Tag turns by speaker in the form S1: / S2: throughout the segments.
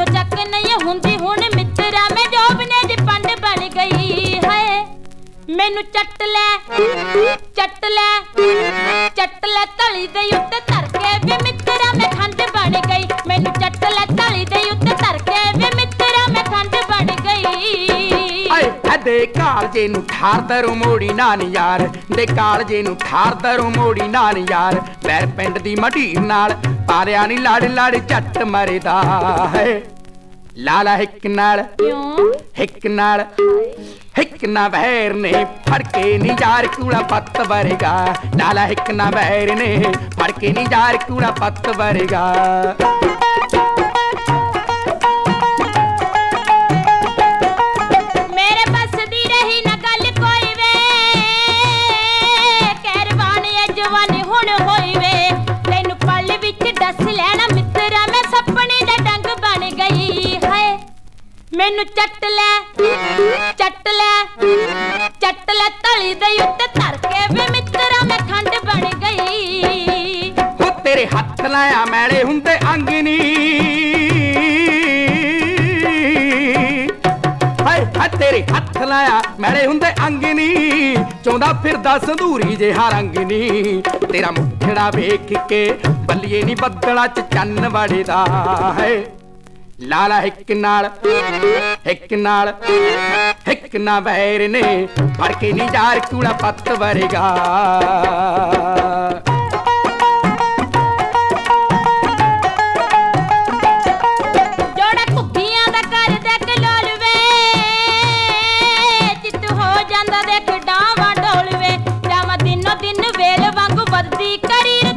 S1: Copy ਚੱਕ ਨਹੀਂ ਹੁੰਦੀ, ਹੁਣ ਮਿੱਤਰਾ ਮੈਂ ਜੋਬ ਨੇ ਦੀ ਪੰਡ ਬਣ ਗਈ ਹੈ। ਮੈਨੂੰ ਚੱਟ ਲੈ ਚੱਟ ਲੈ ਚੱਟ ਲੈ ਤਲੀ ਦੇ ਉੱਤੇ ਧਰ ਕੇ ਵੇ ਮਿੱਤਰਾ ਮੈਂ ਖੰਡ ਬਣ ਗਈ। ਮੈਨੂੰ ਚੱਟ ਲੈ ਤਲੀ ਦੇ ਉੱਤੇ ਧਰ ਕੇ ਵੇ ਮਿੱਤਰਾ ਮੈਂ ਖੰਡ ਬਣ ਗਈ।
S2: ਆਏ ਦੇ ਕਾਲਜੇ ਨੂੰ ਠਾਰ ਮੋੜੀ ਨਾਨ ਯਾਰ। ਦੇ ਕਾਲਜੇ ਨੂੰ ਠਾਰ ਦਰੂ ਮੋੜੀ ਨਾਨ ਯਾਰ। ਪੈਰ ਪਿੰਡ ਦੀ ਮਢੀ ਨਾਲ ਪਾਰਿਆ ਨਹੀਂ ਲੜ ਲੜ ਝੱਟ ਮਰਦਾ ਹੈ। ਲਾਲਾ ਹਿੱਕ ਨਾਲ ਹਿੱਕ ਨਾਲ ਹਿੱਕ ਨਾ ਬਹਿਰ ਨੇ ਫੜ ਕੇ ਨਹੀਂ ਯਾਰ ਕੂੜਾ ਪੱਤ ਵਰਗਾ। ਲਾਲਾ ਹਿੱਕ ਨਾ ਬਹਿਰ ਨੇ ਫੜ ਕੇ ਨਹੀਂ ਯਾਰ ਕੂੜਾ ਪੱਤ ਵਰਗਾ।
S1: ਤਲੀ ਦੇ ਉੱਤੇ ਧਰ ਕੇ ਵੇ ਮਿੱਤਰਾ, ਮੈਂ ਖੰਡ ਬਣ ਗਈ।
S2: ਹੋ ਤੇਰੇ ਹੱਥ ਲਾਇਆ ਮੈਲੇ ਹੁੰਦੇ ਅੰਗਨੀ। ਹਾਏ ਹਾ ਤੇਰੇ ਹੱਥ ਲਾਇਆ ਮੈਲੇ ਹੁੰਦੇ ਅੰਗਨੀ। ਚੌਂਦਾ ਫਿਰਦਾ ਸੰਧੂਰੀ ਜਿਹਾ ਰੰਗਨੀ। ਤੇਰਾ ਮੁਖੜਾ ਵੇਖ ਕੇ ਬੱਲੀਏ ਨਹੀਂ ਬੱਦਲਾ ਚ ਚੰਨ ਵੜਦਾ। ਹੈ ਲਾਲਾ ਇੱਕ ਨਾਲ ਇੱਕ ਨਾਲ। ਹਿੱਕ ਵੈਰ ਨੇ ਫੜ ਕੇ ਨਹੀਂ ਯਾਰ ਕੂੜਾ ਪੱਤ ਵਰਗਾ।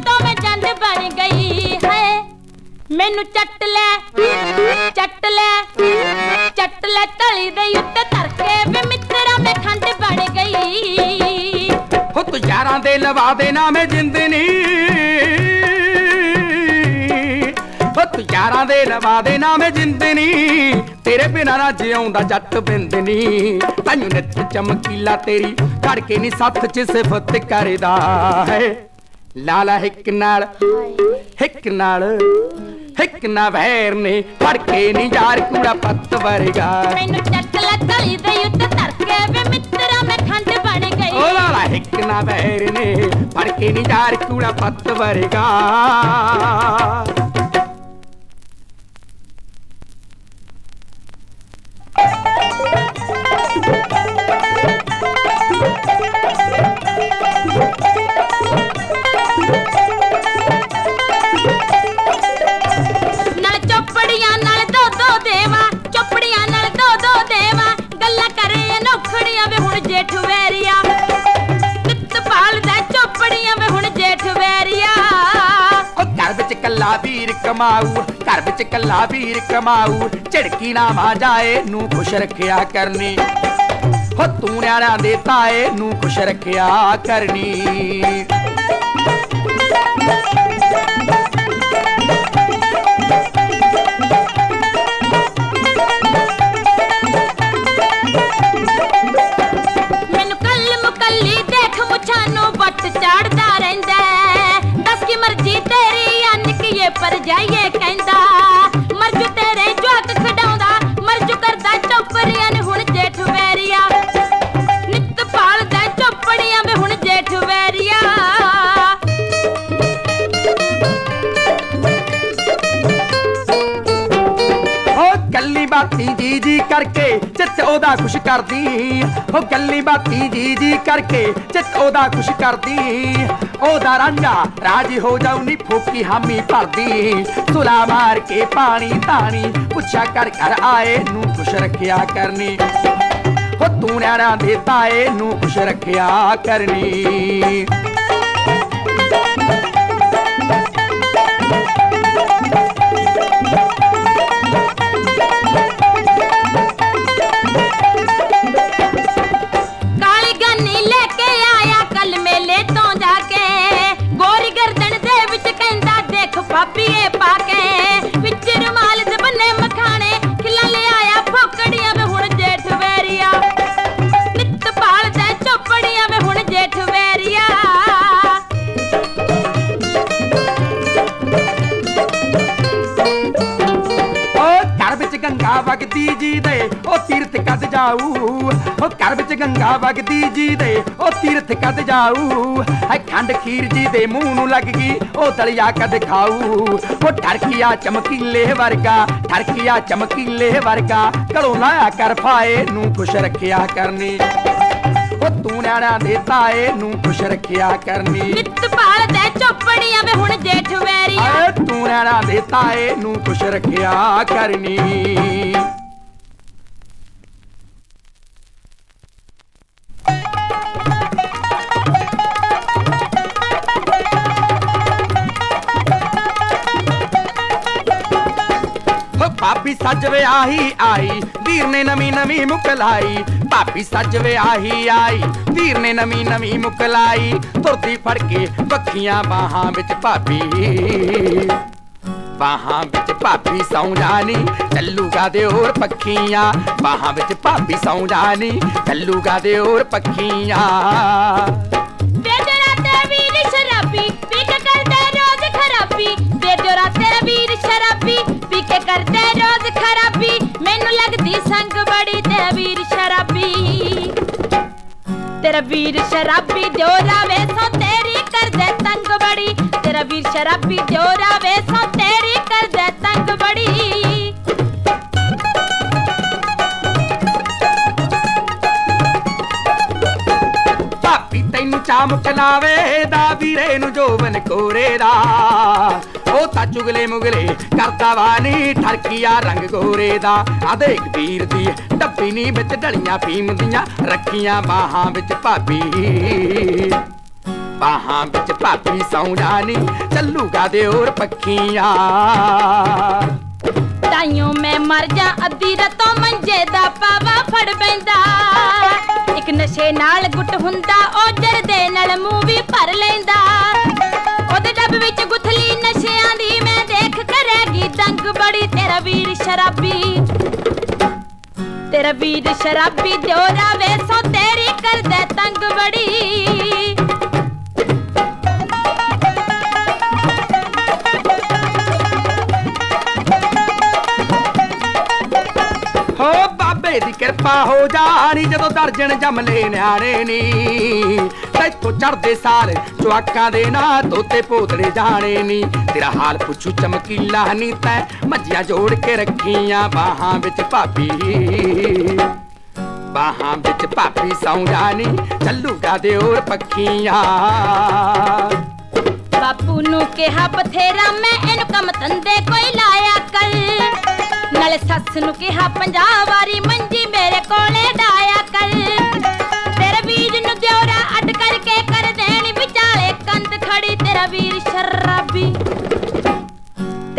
S1: ਤੋਂ ਮੈਂ ਚੰਦ ਬਣ ਗਈ ਹੈ। ਮੈਨੂੰ ਚੱਟ ਲੈ ਚੱਟ ਲੈ ਚੱਟ ਲੈ ਤਲੀ ਦੇ ਉੱਤੇ ਧਰ ਕੇ ਵੇ ਮਿੱਤਰਾ ਮੈਂ ਖੰਡ ਬਣ ਗਈ।
S2: ਹੋ ਤੂੰ ਯਾਰਾਂ ਦੇ ਲਵਾ ਦੇ ਨਾਮੇ ਜਿੰਦਨੀ। ਹੋ ਤੂੰ ਯਾਰਾਂ ਦੇ ਲਵਾ ਦੇ ਨਾਮੇ ਜਿੰਦਨੀ। ਤੇਰੇ ਬਿਨਾਂ ਨਾ ਜਿਉਂਦਾ ਜੱਟ ਬਿੰਦਨੀ। ਤੈਨੂੰ ਨਿੱਤ ਚਮਕੀਲਾ ਤੇਰੀ ਘੜ ਕੇ ਨਹੀਂ ਸੱਤ ਚ ਸਿਫਤ ਕਰਦਾ ਹੈ। ਲਾਲਾ ਹਿੱਕ ਨਾਲ ਹਿੱਕ ਨਾਲ। ਹਿੱਕ ਨਾ ਵੈਰ ਨੇ ਫੜ ਕੇ ਨਹੀਂ ਯਾਰ ਕੂੜਾ ਪੱਤ ਵਰਗਾ।
S1: ਮੈਨੂੰ ਚੱਟ ਲੈ ਤਲੀ ਦੇ ਉੱਤੇ ਧਰ ਕੇ ਵੇ ਮਿੱਤਰਾ ਮੈਂ ਖੰਡ ਬਣ ਗਈ।
S2: ਓ ਲਾਲਾ ਹਿੱਕ ਨਾ ਵੈਰ ਨੇ ਫੜ ਕੇ ਨਹੀਂ ਯਾਰ ਕੂੜਾ ਪੱਤ ਵਰਗਾ। ਕਮਾਊ। ਘਰ ਵਿੱਚ ਕੱਲਾ ਵੀਰ ਕਮਾਊ। ਝੜਕੀ ਨਾ ਮਾ ਜਾਏ, ਨੂੰ ਖੁਸ਼ ਰੱਖਿਆ ਕਰਨੀ। ਹੋ ਤੂੰ ਨਿਆਣਾ ਦੇ ਤਾਏ, ਨੂੰ ਖੁਸ਼ ਰੱਖਿਆ ਕਰਨੀ।
S1: ਅਨਕੀਏ ਪਰ
S2: ਬਾਤੀ ਜੀ ਜੀ ਕਰਕੇ ਚਿੱਤ ਉਹਦਾ ਖੁਸ਼ ਕਰਦੀ। ਹੋ ਕੱਲੀ ਬਾਤੀ ਜੀ ਜੀ ਕਰਕੇ ਚਿੱਤ ਉਹਦਾ ਖੁਸ਼ ਕਰਦੀ। ਉਹਦਾ ਰਾਂਝਾ ਰਾਜੀ ਹੋ ਜਾਉ ਨੀ ਫੋਕੀ ਹਾਮੀ ਭਰਦੀ। ਸੁਲਾ ਮਾਰ ਕੇ ਪਾਣੀ ਧਾਣੀ, ਪੁੱਛਿਆ ਕਰ ਘਰ ਆਏ ਨੂੰ ਖੁਸ਼ ਰੱਖਿਆ ਕਰਨੀ। ਹੋ ਤੂੰ ਨਿਆਣਾ ਦੇ ਤਾਏ ਨੂੰ ਖੁਸ਼ ਰੱਖਿਆ ਕਰਨੀ।
S1: ਵਿੱਚ
S2: ਗੰਗਾ ਵਗਦੀ ਜੀ ਦੇ ਉਹ ਤੀਰਥ ਕਦ ਜਾਊ? ਹੈ ਖੰਡ ਖੀਰ ਜੀ ਦੇ ਮੂੰਹ ਨੂੰ ਲੱਗ ਗਈ ਉਹ ਦਲਿਆ ਕਦ ਖਾਊ? ਉਹ ਠਰਕੀਆ ਚਮਕੀਲੇ ਵਰਗਾ ਠਰਕੀਆ ਚਮਕੀਲੇ ਵਰਗਾ ਘਰੋਂ ਲਾਇਆ ਕਰ ਫਾਏ ਨੂੰ ਖੁਸ਼ ਰੱਖਿਆ ਕਰਨੀ। ਉਹ ਤੂੰ ਨਿਆਣਾ ਦੇ ਤਾਏ ਨੂੰ ਖੁਸ਼ ਰੱਖਿਆ ਕਰਨੀ।
S1: ਨਿੱਤ ਭਾਲਦੇ ਚੋਪੜੀਆਂ ਵੇ ਹੁਣ ਜੇਠ ਵੈਰੀਆਂ।
S2: ਆਏ ਤੂੰ ਨਿਆਣਾ ਦੇ ਤਾਏ ਨੂੰ ਖੁਸ਼ ਰੱਖਿਆ ਕਰਨੀ। ਭਾਬੀ ਸੱਜ ਵਿਆਹੀ ਆਈ, ਵੀਰ ਨੇ ਨਵੀਂ ਨਵੀਂ ਮੁਕਲਾਈ ਭਾਬੀ ਸੱਜ ਵਿਆਹੀ ਆਈ, ਵੀਰ ਨੇ ਨਵੀਂ ਨਵੀਂ ਮੁਕਲਾਈ ਤੁਰਦੀ ਫੜ ਕੇ ਬੱਖੀਆਂ ਬਾਹਾਂ ਵਿੱਚ ਭਾਬੀ। ਬਾਹਾਂ ਵਿੱਚ ਭਾਬੀ ਸੌਂ ਜਾਣੀ, ਚੱਲੂਗਾ ਦੇ ਹੋਰ ਪੱਖੀਆਂ। ਬਾਹਾਂ ਵਿੱਚ ਭਾਬੀ ਸੌਂ ਜਾਣੀ, ਚੱਲੂਗਾ ਦੇ ਹੋਰ ਪੱਖੀਆਂ।
S1: ਤੇਰਾ ਵੀਰ ਸ਼ਰਾਬੀ ਦਿਓਰਾ ਵੇ ਸੋ ਤੇਰੀ ਕਰਦੇ ਤੰਗ ਬੜੀ। ਤੇਰਾ ਵੀਰ ਸ਼ਰਾਬੀ ਦਿਓਰਾ ਵੇ ਸੋ ਤੇਰੀ ਕਰਦੇ ਤੰਗ ਬੜੀ।
S2: ਭਾਬੀ ਤੈਨੂੰ ਚਾਮਕ ਲਾਵੇ ਦਾ ਵੀਰੇ ਨੂੰ ਜੋਬਨ ਕੋਰੇ ਦਾ ਉਹ ਤਾਂ ਚੁਗਲੇ ਮੁਗਲੇ ਕਰਦਾ ਵਾਨੀ ਠਰਕੀਆ ਰੰਗ ਗੋਰੇ ਦਾ। ਆ ਦੇਖ ਵੀਰ ਦੀ ਡੱਬੀ ਨੀ ਵਿੱਚ ਢਲੀਆਂ ਫੀਮ ਦੀਆਂ ਰੱਖੀਆਂ ਬਾਹਾਂ ਵਿੱਚ ਭਾਬੀ। ਬਾਹਾਂ ਵਿੱਚ ਭਾਬੀ ਸੌਂ ਜਾਣੀ ਚੱਲੂਗਾ ਦੇ ਹੋਰ ਪੱਖੀਆਂ।
S1: ਤਾਈਓ ਮੈਂ ਮਰ ਜਾ, ਅੱਧੀ ਰਤੋਂ ਮੰਜੇ ਦਾ ਪਾਵਾ ਫੜ ਬੈਂਦਾ। ਇੱਕ ਨਸ਼ੇ ਨਾਲ ਗੁੱਟ ਹੁੰਦਾ, ਉਹ ਜਰਦੇ ਨਾਲ ਮੂੰਹ ਵੀ ਭਰ ਲੈਂਦਾ। ਉਹਦੇ ਡੱਬ ਵਿੱਚ ਗੁਥਲੀ ਨਸ਼ਿਆਂ ਦੀ ਮੈਂ ਦੇਖ ਕਰੇਗੀ ਦੰਗ ਬੜੀ, ਤੇਰਾ ਵੀਰ ਸ਼ਰਾਬੀ। ਤੇਰਾ ਵੀਰ ਸ਼ਰਾਬੀ ਦਿਓਰਾ ਵੇ ਸੋ ਤੇਰੀ ਕਰਦੇ ਤੰਗ ਬੜੀ।
S2: ਹੋ ਬਾਬੇ ਦੀ ਕਿਰਪਾ ਹੋ ਜਾਣੀ ਜਦੋਂ ਦਰਜਨ ਜੰਮ ਲੈ ਨਿਆਣੇ ਨੀ। ਤੈਥੋਂ ਚੜਦੇ ਸਾਲ ਚੁਆਕਾਂ ਦੇ ਨਾ ਤੋਤੇ ਪੋਤੜੇ ਜਾਣੇ ਨੀ ਤੇਰਾ ਹਾਲ ਪੁੱਛੂ ਚਮਕੀਲਾ ਨੀ ਤੈ, ਮੱਝੀਆਂ ਜੋੜ ਕੇ ਰੱਖੀਆਂ ਬਾਹਾਂ ਵਿੱਚ ਭਾਬੀ। ਬਾਹਾਂ ਵਿੱਚ ਭਾਬੀ ਸੌਂ ਜਾਣੀ ਚੱਲੂਗਾ ਦੇ ਹੋਰ ਪੱਖੀਆਂ।
S1: ਬਾਪੂ ਨੂੰ ਕਿਹਾ ਬਥੇਰਾ, ਮੈਂ ਇਹਨੂੰ ਕੰਮ ਧੰਦੇ ਕੋਈ ਲਾਇਆ ਕਰ। ਨਾਲੇ ਸੱਸ ਨੂੰ ਕਿਹਾ, ਪੰਜਾਹ ਵਾਰੀ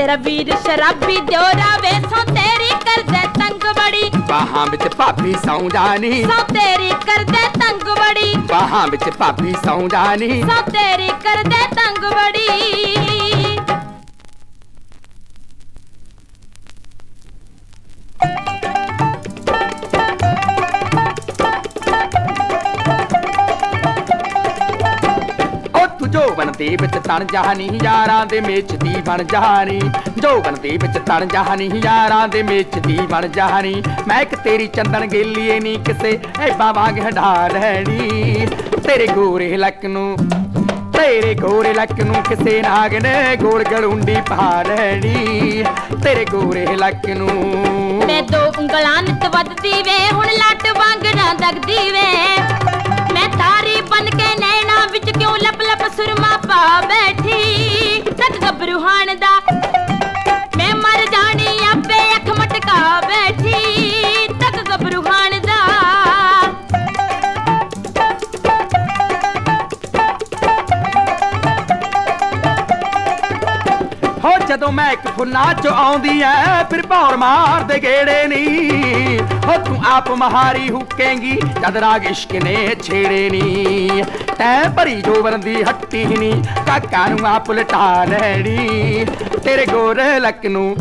S1: ਤੇਰਾ ਵੀਰ ਸ਼ਰਾਬੀ ਦਿਉਰਾ ਵੇ ਸੋ ਤੇਰੀ ਕਰਦੇ ਤੰਗ ਬੜੀ
S2: ਬਾਹਾਂ ਵਿੱਚ ਭਾਬੀ ਸੌਂ ਜਾਣੀ
S1: ਸੋ ਤੇਰੀ ਕਰਦੇ ਤੰਗ ਬੜੀ
S2: ਬਾਹਾਂ ਵਿੱਚ ਭਾਬੀ ਸੌਂ ਜਾਣੀ
S1: ਸੋ ਤੇਰੀ ਕਰਦੇ ਤੰਗ ਬੜੀ
S2: ਦੇ ਵਿੱਚ ਤਣ ਜਹਾਨੀ ਯਾਰਾਂ ਦੇ ਮੇਚ ਬਣ ਜਹਾਨੀ। ਜੋਬਨ ਦੇ ਵਿੱਚ ਤਣ ਜਹਾਨੀ ਯਾਰਾਂ ਦੇ ਮੇਚ ਬਣ ਜਹਾਨੀ। ਮੈਂ ਇੱਕ ਤੇਰੀ ਚੰਦਨ ਗੇਲੀਏ ਨਹੀਂ ਕਿਸੇ, ਐਬਾ ਵਾਂਗ ਹੰਡਾ ਲੈਣੀ। ਤੇਰੇ ਗੋਰੇ ਲੱਕ ਨੂੰ, ਤੇਰੇ ਗੋਰੇ ਲੱਕ ਨੂੰ ਕਿਸੇ ਨਾਗ ਨੇ ਗੋਲ ਗਲੁੰਡੀ ਪਾ ਲੈਣੀ। ਤੇਰੇ ਗੋਰੇ ਲੱਕ ਨੂੰ।
S1: ਮੈਂ ਦੋ ਉਂਗਲਾਂ ਨਿਤ ਵੱਧਦੀ ਵੇ, ਹੁਣ ਲੱਟ ਵਾਂਗ ਨਾ ਦਗਦੀ ਵੇ। ਮੈਂ ਤਾਰੀ ਬਨ ਕੇ ਨੈਣਾ ਵਿੱਚ
S2: பாபடி ਫੁੱਲਾਂ ਚ ਆਉਂਦੀ ਐ, ਫਿਰ ਭੌਰ ਮਾਰਦੇ ਗੇੜੇ ਨੀ। ਹੋ ਤੂੰ ਆਪ ਮਹਾਰੀ ਹੁਕੇਂਗੀ, ਜਦ ਰਾਗ ਇਸ਼ਕ ਨੇ ਛੇੜੇ ਨੀ। ਤੈਂ ਭਰੀ ਜੋਬਨ ਦੀ ਹੱਟੀ ਨੀ, ਕਾਕਾ ਨੂੰ ਆਪ ਲਟਾ ਲੈਣੀ। ਤੇਰੇ ਗੋਰੇ ਲੱਕ ਨੂੰ,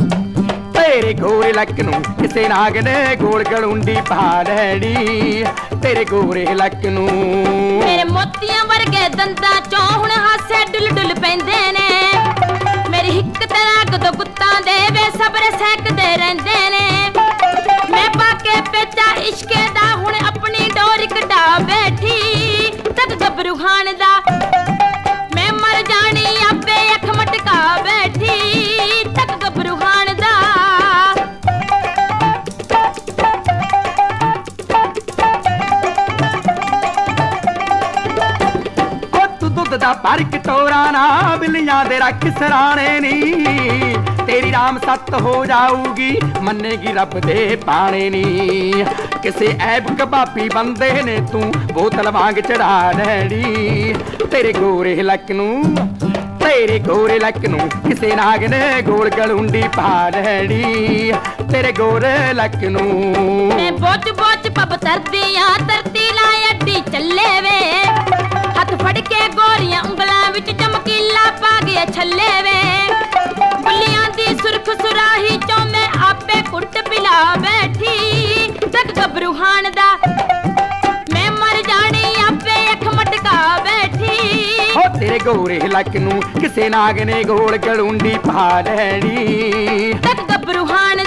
S2: ਤੇਰੇ ਗੋਰੇ ਲੱਕ ਨੂੰ ਕਿਸੇ ਨਾਗ ਨੇ ਗੋਲ ਗਲੁੰਡੀ ਪਾ ਲੈਣੀ। ਤੇਰੇ ਗੋਰੇ ਲੱਕ ਨੂੰ।
S1: ਮੇਰੇ ਮੋਤੀਆਂ ਵਰਗੇ ਦੰਦਾਂ ਚੋਂ ਹੁਣ ਹਾਸੇ ਡੁੱਲ ਡੁੱਲ ਪੈਂਦੇ ਖਬਰ ਸਹਿਕਦੇ ਰਹਿੰਦੇ ਨੇ। ਮੈਂ ਬਾਕੇ ਪੇਚਾ ਇਸ਼ਕੇ ਦਾ, ਹੁਣ ਆਪਣੀ ਡੋਰ ਕਟਾ ਬੈਠੀ। ਤਦ ਗੱਭਰੂ ਖਾਨ ਦਾ, ਮੈਂ ਮਰ ਜਾਣੀ, ਆਪੇ ਅੱਖ ਮਟਕਾ ਬੈਠੀ। ਤੱਕ ਗੱਭਰੂ ਖਾਨ ਦਾ।
S2: ਦਾ ਪਰ ਕਟੋਰਾ ਨਾ ਬਿੱਲੀਆਂ ਦੇ ਰੱਖ ਸਰਾਣੇ ਨੀ। ਤੇਰੀ ਰਾਮ ਸਤ ਹੋ ਜਾਊਗੀ, ਮੰਨੇਗੀ ਰੱਬ ਦੇ ਬਾਣੇ ਨੀ। ਕਿਸੇ ਐਬ ਕਬਾਬੀ ਬੰਦੇ ਨੇ ਤੂੰ ਬੋਤਲ ਵਾਂਗ ਚੜਾ ਲੈਣੀ ਤੇਰੇ ਗੋਰੇ ਲੱਕ ਨੂੰ, ਤੇਰੇ ਗੋਰੇ ਲੱਕ ਨੂੰ ਕਿਸੇ ਨਾਗ ਨੇ ਗੋਲ ਗਲੁੰਡੀ ਪਾ ਲੈਣੀ ਤੇਰੇ ਗੋਰੇ ਲੱਕ ਨੂੰ।
S1: ਮੈਂ ਬੋਚ ਬੋਚ ਪਬ ਤਰਦੀ ਆ ਤਰਦੀ ਨਾ ਅੱਡੀ ਚੱਲੇ ਵੇ। ਹੱਥ ਫੜ ਕੇ ਗੋਰੀਆਂ ਉਂਗਲਾਂ ਵਿੱਚ ਚਮਕੀਲਾ ਪਾ ਗਿਆ ਛੱਲੇ ਵੇ। ਬੈਠੀ ਜਗ ਗੱਭਰੂਹਾਨ ਦਾ। ਮੈਂ ਮਰ ਜਾਣੀ ਆਪੇ ਅੱਖ ਮਟਕਾ ਬੈਠੀ।
S2: ਹੋ ਤੇਰੇ ਗੋਰੇ ਲੱਕ ਨੂੰ ਕਿਸੇ ਨਾਗ ਨੇ ਗੋਲ ਗਲੁੰਡੀ ਪਾ ਲੈਣੀ।
S1: ਜਗ ਗੱਭਰੂਹਾਨ ਦਾ